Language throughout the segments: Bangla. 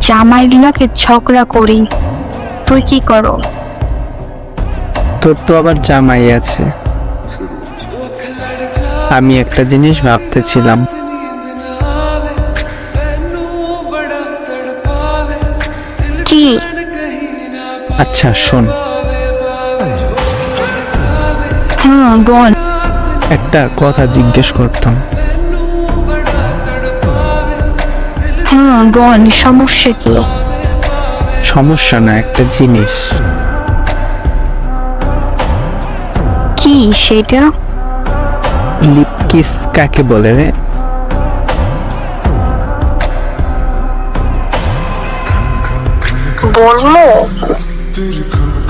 জামাইগুলোকে ঝগড়া করি। তুই কি করো? তোর তো আবার জামাই আছে। আমি একটা জিনিস ভাবতেছিলাম। কি? আচ্ছা শোন। হুম বল। একটা কথা জিজ্ঞেস করতাম। হুম বল সমস্যা কি সমস্যা না একটা জিনিস। কি সেটা? লিপ কিস কাকে বলে রে? বলব?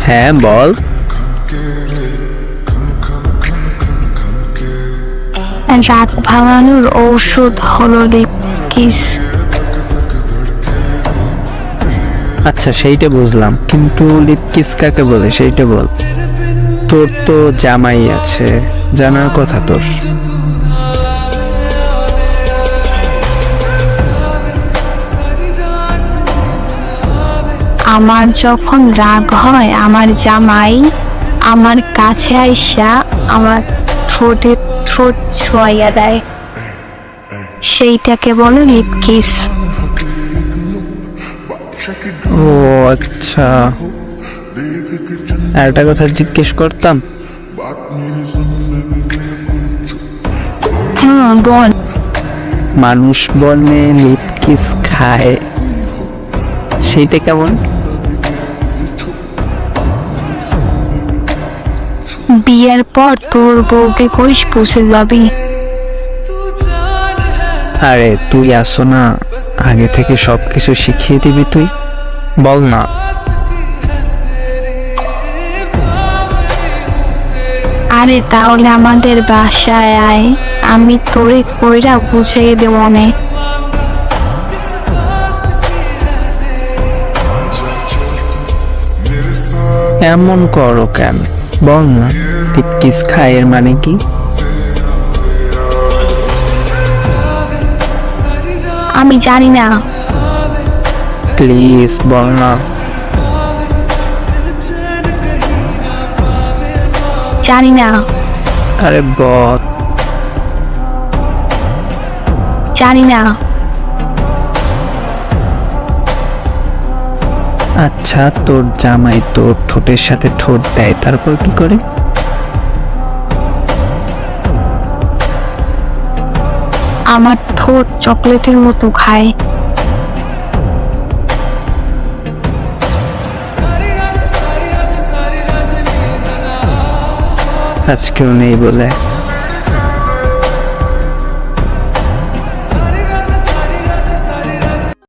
হ্যাঁ বল। রাগ ভাঙানোর ঔষধ হলো লিপ আচ্ছা সেইটা বুঝলাম। কিন্তু লিপ কিস কাকে বলে, সেইটা বল। তোর তো জামাই আছে, জানার কথা তোর। আমার যখন রাগ হয়, আমার জামাই আমার কাছে আইসা আমার ঠোঁটে ঠোঁট ছোঁয়াইয়া দেয়। সেইটাকে বলে লিপ কিস। ও আচ্ছা। একটা কথা জিজ্ঞেস করতাম। বল মানুষ বলে লিপ কিস খায়। সেইটা কেমন? বিয়ের পর তোর বউকে করিস, পুষে যাবি। আরে তুই আসো না। আগে থেকে সব কিছু শিখিয়ে দিবি তুই। বল না। আরে তাহলে আমাদের বাসায় আয়। আমি তোরে কইরা বুঝিয়ে দেবো নে। এমন করো কেন? বল না। লিপ কিস খায় এর মানে কি? আমি জানি না। প্লিজ বল না। জানি না। আরে বল। জানি না। আচ্ছা তোর জামাই তোর ঠোঁটের সাথে ঠোঁট দেয় তারপর কি করে? আমার ঠোঁট চকলেটের মতো খায়। আজকেও নেই বলে।